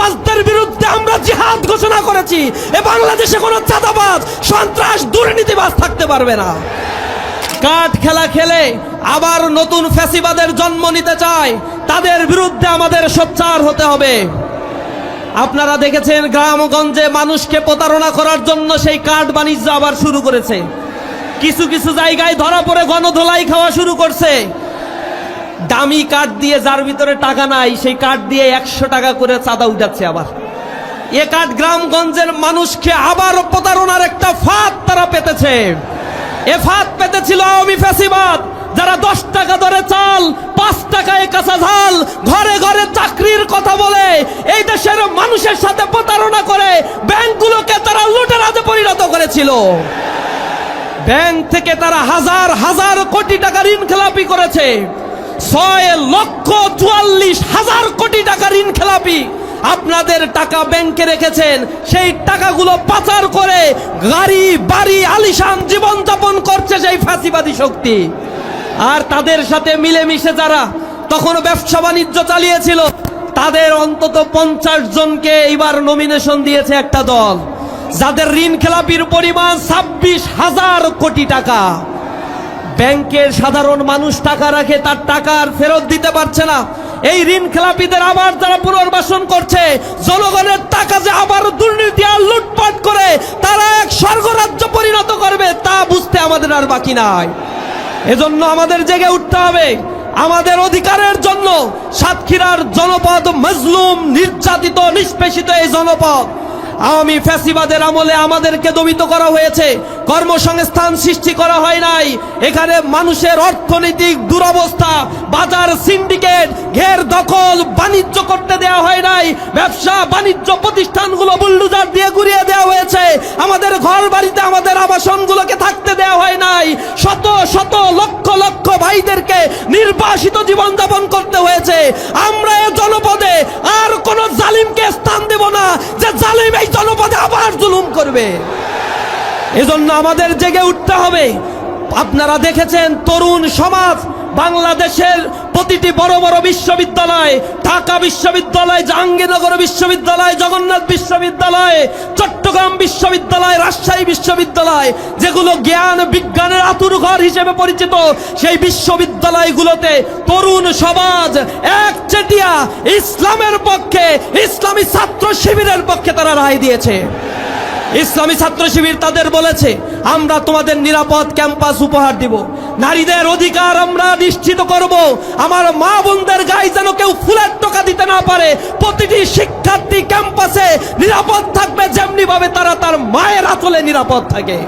চাঁদাবাজদের বিরুদ্ধে আমরা জিহাদ ঘোষণা করেছি এ বাংলাদেশে কোনো চাঁদাবাজ, সন্ত্রাস, দুর্নীতিবাজ থাকতে পারবে না। কাঠ খেলা খেলে আবার নতুন ফ্যাসিবাদের জন্ম নিতে চায়, তাদের বিরুদ্ধে আমাদের সোচ্চার হতে হবে। আপনারা দেখেছেন গ্রামগঞ্জে মানুষকে প্রতারণা করার জন্য সেই কাঠ বাণিজ্য আবার শুরু করেছে। কিছু কিছু জায়গায় ধরা পড়ে গণধোলাই খাওয়া শুরু করছে। দামি কাঠ দিয়ে যার ভিতরে টাকা নাই, সেই কাঠ দিয়ে একশো টাকা করে চাঁদা উঠাচ্ছে আবার। এ কাঠ গ্রামগঞ্জের মানুষকে আবার প্রতারণার একটা ফাঁদ তারা পেতেছে। এ ফাঁদ পেতেছিল আওয়ামী ফ্যাসিবাদ যারা দশ টাকা ধরে চাল, পাঁচ টাকায় কাঁচা ঝাল, ঘরে ঘরে চাকরির কথা বলে, এই দেশের মানুষের সাথে প্রতারণা করে, ব্যাংকগুলোকে তারা লুটেরাজে পরিণত করেছিল। ব্যাংক থেকে তারা হাজার হাজার কোটি টাকা ঋণ খেলাপি করেছে। ছয় লক্ষ চুয়াল্লিশ হাজার কোটি টাকা ঋণ খেলাপি আপনাদের টাকা ব্যাংকে রেখেছেন। সেই টাকাগুলো পাচার করে গাড়ি, বাড়ি, আলিশান জীবন যাপন করছে সেই ফাঁসিবাদী শক্তি। আর তাদের সাথে মিলেমিশে যারা তখন ব্যবসা বাণিজ্য চালিয়েছিল, তাদের অন্তত পঞ্চাশ জনকে এইবার নমিনেশন দিয়েছে একটা দল। যাদের ঋণ খেলাপির পরিমাণ ছাব্বিশ হাজার কোটি টাকা। ব্যাংকের সাধারণ মানুষ টাকা রাখে, তার টাকা আর ফেরত দিতে পারছে না। এই ঋণ খেলাপিদের আবার যারা পুনর্বাসন করছে, জনগণের টাকা যে আবার দুর্নীতি আর লুটপাট করে, তারা এক স্বর্গরাজ্য পরিণত করবে, তা বুঝতে আমাদের আর বাকি নাই। এজন্য আমাদের জেগে উঠতে হবে। আমাদের অধিকারের জন্য সাতক্ষীরার জনপদ মজলুম, নির্যাতিত, নিষ্পেষিত এই জনপদ। আওয়ামী ফ্যাসিবাদের আমলে আমাদেরকে দমিত করা হয়েছে। কর্মসংস্থান সৃষ্টি করা হয় নাই। এখানে মানুষের অর্থনৈতিক দুরবস্থা, বাজার সিন্ডিকেট, ঘের দখল, বাণিজ্য করতে দেওয়া হয় নাই। ব্যবসা, বাণিজ্য প্রতিষ্ঠানগুলো বুল্ডুজার দিয়ে ঘুরিয়ে দেওয়া হয়েছে। আমাদের ঘর বাড়িতে আমাদের আবাসনগুলোকে থাকতে দেওয়া হয় নাই। শত শত লক্ষ লক্ষ ভাইদেরকে নির্বাসিত জীবনযাপন করতে হয়েছে। আমরা এ জনপদে আর কোন জালিমকে স্থান দেব না। যে জালিম এই জনপদে আবার জুলুম করবে। এজন্য আমাদের জেগে উঠতে হবে। আপনারা দেখেছেন তরুণ সমাজ বাংলাদেশের প্রতিটি বড় বড় বিশ্ববিদ্যালয়, ঢাকা বিশ্ববিদ্যালয়, জাহাঙ্গীরনগর বিশ্ববিদ্যালয়, জগন্নাথ বিশ্ববিদ্যালয়, চট্টগ্রাম বিশ্ববিদ্যালয়, রাজশাহী বিশ্ববিদ্যালয়, যেগুলো জ্ঞান, বিজ্ঞানের আতুর ঘর হিসেবে পরিচিত, সেই বিশ্ববিদ্যালয়গুলোতে তরুণ সমাজ এক চেটিয়া ইসলামের পক্ষে, ইসলামী ছাত্র শিবিরের পক্ষে তারা রায় দিয়েছে। ইসলামী ছাত্র শিবির তাদের বলেছে, আমরা তোমাদের নিরাপদ ক্যাম্পাস উপহার দিব। নারীদের অধিকার আমরা নিশ্চিত করব। আমার মা বোনদের গায়ে যেন কেউ ফুলের টোকা দিতে না পারে। প্রতিটি শিক্ষার্থী ক্যাম্পাসে নিরাপদ থাকবে যেমনি ভাবে তারা তার মায়ের আতলে নিরাপদ থাকে।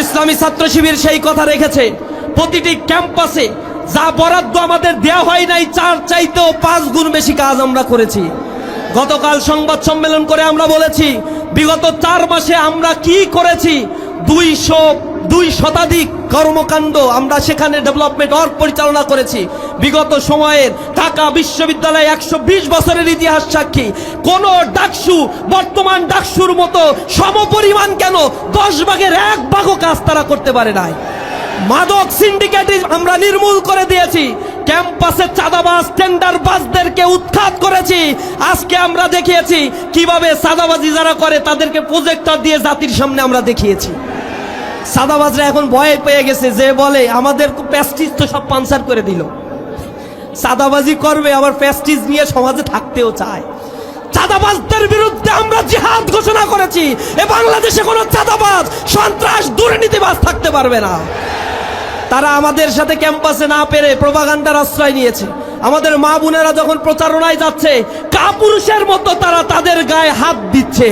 ইসলামী ছাত্র শিবির সেই কথা রেখেছে, প্রতিটি ক্যাম্পাসে যা বরাদ্দ আমাদের দেওয়া হয় নাই, চার চাইতেও পাঁচ গুণ বেশি কাজ আমরা করেছি। গতকাল সংবাদ সম্মেলন করে আমরা বলেছি বিগত চার মাসে আমরা কি করেছি? দুইশো, দুই শতাধিক কর্মকাণ্ড আমরা সেখানে ডেভেলপমেন্ট ওয়ার্ক পরিচালনা করেছি। বিগত সময়ের ঢাকা বিশ্ববিদ্যালয়ে একশো বিশ বছরের ইতিহাস সাক্ষী। কোন ডাকসু, বর্তমান ডাকসুর মতো সমপরিমাণ কেন দশ ভাগের এক ভাগও কাজ তারা করতে পারে নাই? মাদক সিন্ডিকেট আমরা নির্মূল করে দিয়েছি। ক্যাম্পাসে চাঁদাবাজ টেন্ডার বাজদেরকে উৎখাত করেছি। আজকে আমরা দেখিয়েছি কীভাবে চাঁদাবাজি যারা করে, তাদেরকে প্রজেক্টর দিয়ে জাতির সামনে আমরা দেখিয়েছি। চাঁদাবাজরা এখন ভয় পেয়ে গেছে যে বলে, আমাদের প্যাস্টিজ তো সব পানসার করে দিল। চাঁদাবাজি করবে, আবার প্যাস্টিজ নিয়ে সমাজে থাকতেও চায়। চাঁদাবাজদের বিরুদ্ধে আমরা জিহাদ ঘোষণা করেছি, এ বাংলাদেশে কোনো চাঁদাবাজ, সন্ত্রাস, দুর্নীতিবাজ থাকতে পারবে না। তারা আমাদের সাথে ক্যাম্পাসে না পেরে প্রভাগান্ডার আশ্রয় নিয়েছে। আমাদের মা বোনেরা যখন প্রচারণায় যাচ্ছে, কাপুরুষের মতো তারা তাদের গায়ে হাত দিচ্ছে।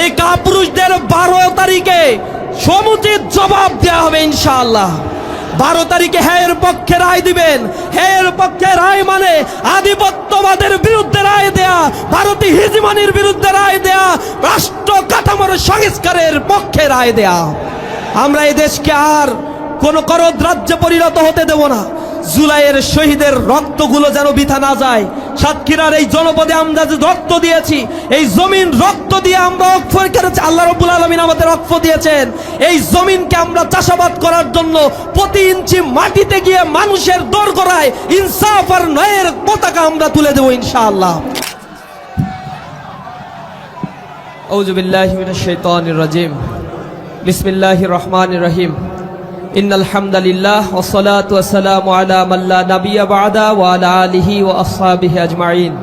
এই কাপুরুষদের বারো তারিখে সমুচিত জবাব দেওয়া হবে ইনশাআল্লাহ। বারো তারিখে হ্যায়ের পক্ষে রায় দিবেন। হ্যায়ের পক্ষে রায় মানে আধিপত্যবাদের বিরুদ্ধে রায় দেয়া ভারতীয় হিজমানির বিরুদ্ধে রায় দেয়া, রাষ্ট্র কাঠামোর সংস্কারের পক্ষে রায় দেয়া। আমরা এই দেশকে আর কোনো করদ্রাজ্যে পরিণত হতে দেব না। জুলাইয়ের শহীদের রক্তগুলো যেন বিথা না যায়। সাতক্ষীরার এই জনপদে আমরা যে রক্ত দিয়েছি, এই জমিন রক্ত দিয়ে আমরা অক্ষ কেটেছি আল্লাহ রবুল আলমিন আমাদের অক্ষ দিয়েছেন। এই জমিনকে আমরা চাষাবাদ করার জন্য প্রতি ইঞ্চি মাটিতে গিয়ে মানুষের দর করায় ইনসাফ আর নয়ের পতাকা আমরা তুলে দেবো ইনশাআল্লাহ। আল্লাহ মিনাশ শাইতানির রাজিম। বিসমিল্লাহির রহিম। الرحمن الرحيم إن الحمد لله والصلاة والسلام على من لا نبي بعد وعلى آله وأصحابه أجمعين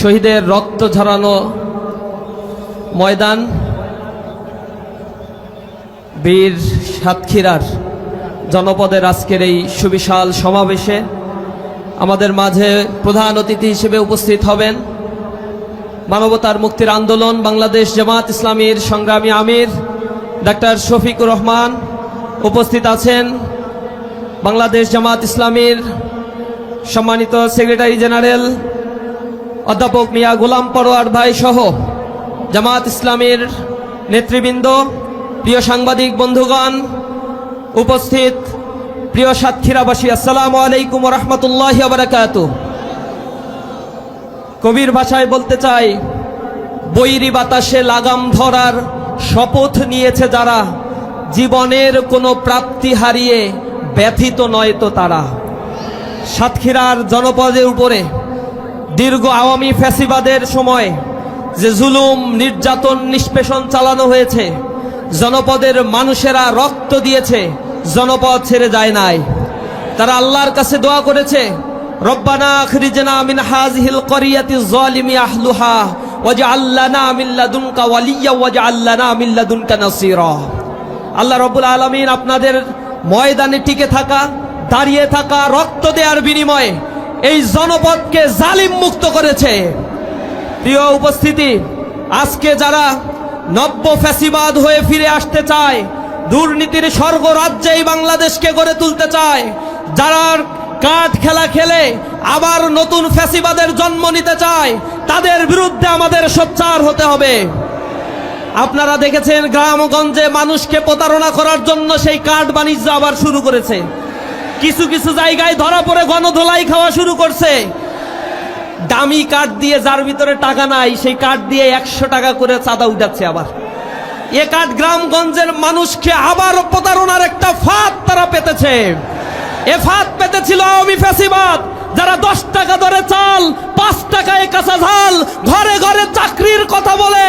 শহীদের রক্ত ঝরানো ময়দান বীর সাতক্ষীরার জনপদের আজকের এই সুবিশাল সমাবেশে আমাদের মাঝে প্রধান অতিথি হিসেবে উপস্থিত হবেন মানবতার মুক্তির আন্দোলন বাংলাদেশ জামাত ইসলামীর সংগ্রামী আমির ডাক্তার শফিকুর রহমান উপস্থিত আছেন বাংলাদেশ জামাত ইসলামীর সম্মানিত সেক্রেটারি জেনারেল অধ্যাপক মিয়া গোলাম পরোয়ার ভাই সহ জামাত ইসলামীর নেতৃবৃন্দ, প্রিয় সাংবাদিক বন্ধুগণ, উপস্থিত প্রিয় সাতক্ষীরাবাসী আসসালামু আলাইকুম রহমতুল্লাহ বারাকাতু কবির ভাষায় বলতে চাই, বৈরি বাতাসে লাগাম ধরার শপথ নিয়েছে যারা জীবনের কোনো প্রাপ্তি হারিয়ে ব্যথিত নয় তো তারা। সাতক্ষীরার জনপদের উপরে দীর্ঘ আওয়ামী ফ্যাসিবাদের সময় যে জুলুম, নির্যাতন, নিষ্পেষণ চালানো হয়েছে, জনপদের মানুষেরা রক্ত দিয়েছে, জনপদ ছেড়ে যায় নাই। তারা আল্লাহর কাছে দোয়া করেছে, রব্বানা লাদুনকা নাসীরা। আল্লাহ রব্বুল আলামিন আপনাদের ময়দানে টিকে থাকা, দাঁড়িয়ে থাকা, রক্ত দেওয়ার বিনিময়ে এই জনপদকে জালিম মুক্ত করেছে। প্রিয় উপস্থিতি, আজকে যারা নব্য ফ্যাসিবাদ হয়ে ফিরে আসতে চায়, দুর্নীতির স্বর্গ রাজ্যেই বাংলাদেশকে গড়ে তুলতে চায়, যারা কাঠ খেলা খেলে আবার নতুন ফ্যাসিবাদের জন্ম নিতে চায়, তাদের বিরুদ্ধে আমাদের সোচ্চার হতে হবে। আপনারা দেখেছেন গ্রামগঞ্জে মানুষকে প্রতারণা করার জন্য সেই কাঠ বাণিজ্য আবার শুরু করেছে। কিছু কিছু জায়গায় ধরা পড়ে গণধোলাই খাওয়া শুরু করছে। দামি কাঠ দিয়ে যার ভিতরে টাকা নাই, সেই কাঠ দিয়ে একশো টাকা করে চাঁদা উঠাচ্ছে আবার। এ কাঠ গ্রামগঞ্জের মানুষকে আবার প্রতারণার একটা ফাঁদ তারা পেতেছে। এ ফাঁদ পেতেছিল আওয়ামী যারা দশ টাকা ধরে চাল, পাঁচ টাকায় কাঁচা ঝাল, ঘরে ঘরে চাকরির কথা বলে,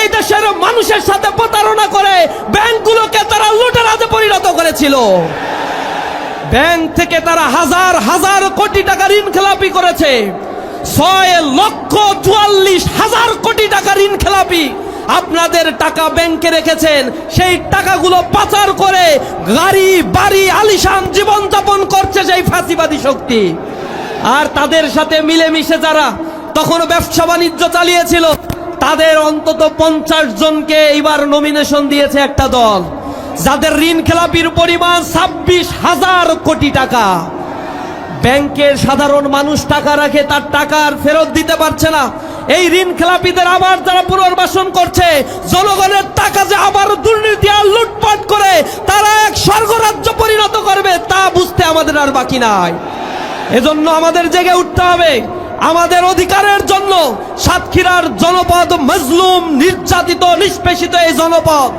এই দেশের মানুষের সাথে প্রতারণা করে ব্যাংকগুলোকে তারা লুটেরাজে পরিণত করেছিল। ব্যাংক থেকে তারা হাজার হাজার কোটি টাকা ঋণ খেলাপি করেছে। ছয় লক্ষ চুয়াল্লিশ হাজার কোটি টাকা ঋণ খেলাপি আপনাদের টাকা ব্যাংকে রেখেছেন। সেই টাকাগুলো পাচার করে গাড়ি, বাড়ি, আলিশান জীবনযাপন করছে সেই ফাঁসিবাদী শক্তি। আর তাদের সাথে মিলেমিশে যারা তখন ব্যবসা বাণিজ্য চালিয়েছিল, তাদের অন্তত পঞ্চাশ জনকে এইবার নমিনেশন দিয়েছে একটা দল। যাদের ঋণ খেলাপির পরিমাণ ছাব্বিশ হাজার কোটি টাকা। ব্যাংকের সাধারণ মানুষ টাকা রাখে, তার টাকা আর ফেরত দিতে পারছে না। এই ঋণ খেলাপিদের আবার যারা পুনর্বাসন করছে, জনগণের টাকা যে আবার দুর্নীতি আর লুটপাট করে, তারা এক স্বর্গরাজ্য পরিণত করবে, তা বুঝতে আমাদের আর বাকি নাই। এজন্য আমাদের জেগে উঠতে হবে। আমাদের অধিকারের জন্য সাতক্ষীরার জনপদ মজলুম, নির্যাতিত, নিষ্পেষিত এই জনপদ।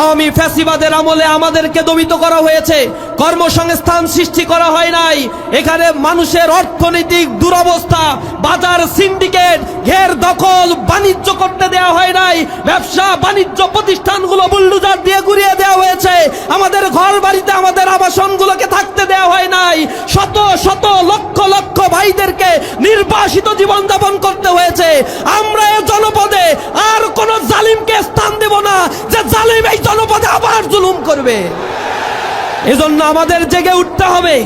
আওয়ামী ফ্যাসিবাদের আমলে আমাদেরকে দমিত করা হয়েছে। কর্মসংস্থান সৃষ্টি করা হয় নাই। এখানে মানুষের অর্থনৈতিক দুরবস্থা, বাজার, সিন্ডিকেট ঘের দখল বাণিজ্য করতে দেওয়া হয় নাই। ব্যবসা, বাণিজ্য প্রতিষ্ঠানগুলো বুল্ডুজার দিয়ে ঘুরিয়ে দেওয়া হয়েছে। আমাদের ঘর বাড়িতে আমাদের আবাসনগুলোকে থাকতে দেওয়া হয় নাই। শত শত লক্ষ লক্ষ ভাইদেরকে নির্বাসিত জীবনযাপন করতে হয়েছে। আমরা এ জনপদে আর কোন জালিমকে স্থান দেব না। যে জালিম এই জনপদে আবার জুলুম করবে। এজন্য আমাদের জেগে উঠতে হবে।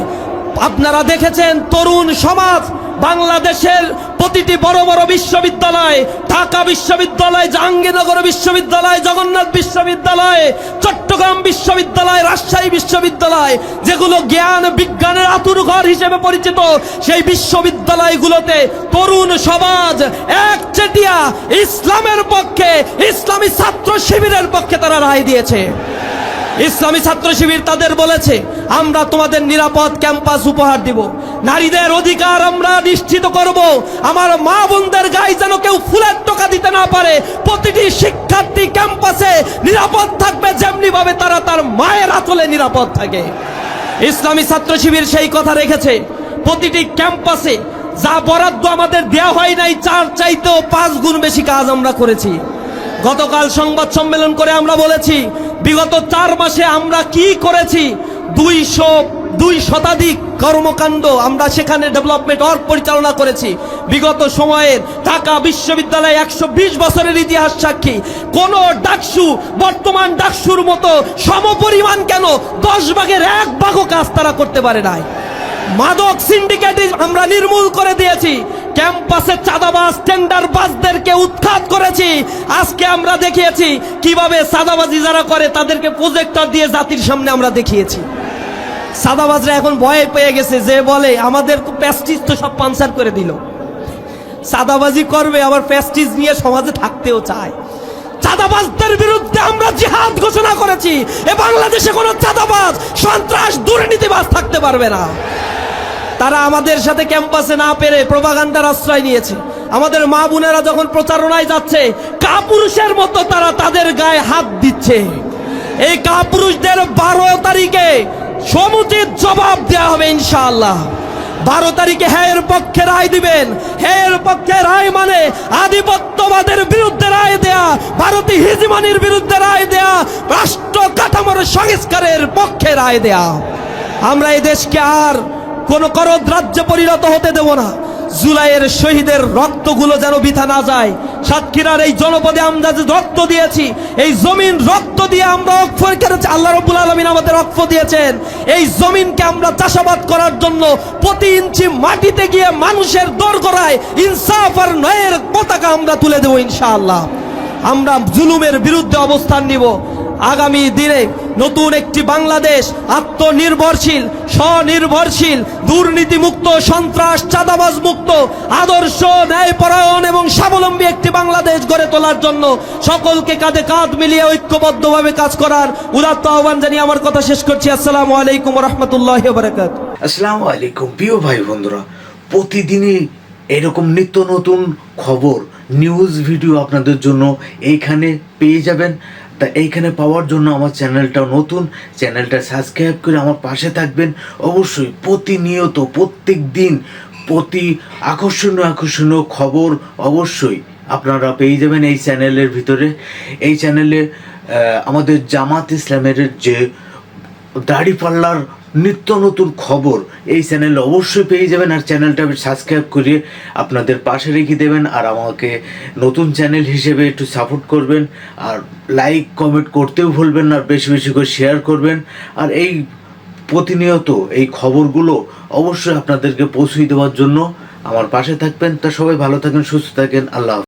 আপনারা দেখেছেন তরুণ সমাজ বাংলাদেশের প্রতিটি বড় বড় বিশ্ববিদ্যালয়, ঢাকা বিশ্ববিদ্যালয়, জাহাঙ্গীরনগর বিশ্ববিদ্যালয়, জগন্নাথ বিশ্ববিদ্যালয়, চট্টগ্রাম বিশ্ববিদ্যালয়, রাজশাহী বিশ্ববিদ্যালয়, যেগুলো জ্ঞান, বিজ্ঞানের আতুর ঘর হিসেবে পরিচিত, সেই বিশ্ববিদ্যালয়গুলোতে তরুণ সমাজ একচেটিয়া ইসলামের পক্ষে, ইসলামী ছাত্র শিবিরের পক্ষে তারা রায় দিয়েছে। ইসলামী ছাত্র শিবির তাদের বলেছে, আমরা তোমাদের নিরাপদ ক্যাম্পাস উপহার দিব। নারীদের অধিকার আমরা নিশ্চিত করব। আমার মা বোনদের গায়ে যেন কেউ ফুলের টোকা দিতে না পারে। প্রতিটি শিক্ষার্থী ক্যাম্পাসে নিরাপদ থাকবে যেমনি ভাবে তারা তার মায়ের আঁচলে নিরাপদ থাকে। ইসলামী ছাত্র শিবির সেই কথা রেখেছে, প্রতিটি ক্যাম্পাসে যা বরাদ্দ আমাদের দেয়া হয় নাই, চার চাইতেও পাঁচ গুণ বেশি কাজ আমরা করেছি। গতকাল সংবাদ সম্মেলন করে আমরা বলেছি বিগত চার মাসে আমরা কি করেছি? দুইশো, দুই শতাধিক কর্মকাণ্ড আমরা সেখানে ডেভেলপমেন্ট ওয়ার্ক পরিচালনা করেছি। বিগত সময়ের ঢাকা বিশ্ববিদ্যালয়ে একশো বিশ বছরের ইতিহাস সাক্ষী। কোন ডাকসু, বর্তমান ডাকসুর মতো সমপরিমাণ কেন দশ ভাগের এক ভাগও কাজ তারা করতে পারে নাই? মাদক সিন্ডিকেট আমরা নির্মূল করে দিয়েছি। ক্যাম্পাসে চাঁদাবাজ টেন্ডার বাজদেরকে উৎখাত করেছি। আজকে আমরা দেখিয়েছি কীভাবে চাঁদাবাজি যারা করে, তাদেরকে প্রজেক্টর দিয়ে জাতির সামনে আমরা দেখিয়েছি। সাদাবাজরা এখন ভয় পেয়ে গেছে, যে বলে, আমাদের প্যাস্টিজ তো সব পানসার করে দিল। সাদাবাজি করবে, আবার প্যাস্টিজ নিয়ে সমাজে থাকতেও চায়। চাঁদাবাজদের বিরুদ্ধে আমরা জিহাদ ঘোষণা করেছি, এ বাংলাদেশে কোনো চাঁদাবাজ, সন্ত্রাস, দুর্নীতিবাজ থাকতে পারবে না। তারা আমাদের সাথে ক্যাম্পাসে না পেরে প্রভাগান্ডার আশ্রয় নিয়েছে। আমাদের মা বোনেরা যখন প্রচারণায় যাচ্ছে, কাপুরুষের মতো তারা তাদের গায়ে হাত দিচ্ছে। এই কাপুরুষদের বারো তারিখে সমুচিত জবাব দেওয়া হবে ইনশাআল্লাহ। বারো তারিখে হ্যায়ের পক্ষে রায় দিবেন। হ্যায়ের পক্ষে রায় মানে আধিপত্যবাদের বিরুদ্ধে রায় দেয়া, ভারতী হিজমানির বিরুদ্ধে রায় দেয়া, রাষ্ট্র কাঠামোর সংস্কারের পক্ষে রায় দেয়া। আমরা এই দেশকে আর কোন করদ রাজ্যে পরিণত হতে দেব না। জুলাইয়ের শহীদের রক্তগুলো যেন বিথা না যায়। সাতক্ষীরার এই জনপদে আমরা যে রক্ত দিয়েছি, এই জমিন রক্ত দিয়ে আমরা অক্ষ করেছি। আল্লাহ রব্বুল আলমিন আমাদের অক্ষ দিয়েছেন। এই জমিনকে আমরা চাষাবাদ করার জন্য প্রতি ইঞ্চি মাটিতে গিয়ে মানুষের দর করায় ইনসাফ আর নয়ের পতাকা আমরা তুলে দেবো ইনশাআল্লাহ। আমরা জুলুমের বিরুদ্ধে অবস্থান নিব। আগামী দিনে নতুন একটি বাংলাদেশ আত্মনির্ভরশীল, স্বনির্ভরশীল, দুর্নীতিমুক্ত, সন্ত্রাস, চাঁদাবাজ মুক্ত, আদর্শ, ন্যায়পরায়ণ এবং স্বাবলম্বী একটি বাংলাদেশ গড়ে তোলার জন্য সকলকে কাঁধে কাঁধ মিলিয়ে ঐক্যবদ্ধভাবে কাজ করার উদাত্ত আহ্বান জানিয়ে আমার কথা শেষ করছি। আসসালামু আলাইকুম রহমতুল্লাহ বারাকাত। আসসালামু আলাইকুম। প্রিয় ভাই বন্ধুরা, প্রতিদিনই এরকম নিত্য নতুন খবর, নিউজ, ভিডিও আপনাদের জন্য এইখানে পেয়ে যাবেন। তা এইখানে পাওয়ার জন্য আমার চ্যানেলটা নতুন, চ্যানেলটা সাবস্ক্রাইব করে আমার পাশে থাকবেন। অবশ্যই প্রতিনিয়ত প্রত্যেক দিন প্রতি আকর্ষণীয় আকর্ষণীয় খবর অবশ্যই আপনারা পেয়ে যাবেন এই চ্যানেলের ভিতরে। এই চ্যানেলে আমাদের জামাত ইসলামের যে দাড়িপাল্লার নিত্য নতুন খবর এই চ্যানেলে অবশ্যই পেয়ে যাবেন আর চ্যানেলটা সাবস্ক্রাইব করে আপনাদের পাশে রেখে দেবেন আর আমাকে নতুন চ্যানেল হিসেবে একটু সাপোর্ট করবেন আর লাইক কমেন্ট করতেও ভুলবেন না, আর বেশি বেশি করে শেয়ার করবেন। আর এই প্রতিনিয়ত এই খবরগুলো অবশ্যই আপনাদেরকে পৌঁছে দেওয়ার জন্য আমার পাশে থাকবেন। তা সবাই ভালো থাকেন, সুস্থ থাকেন। আল্লাহ।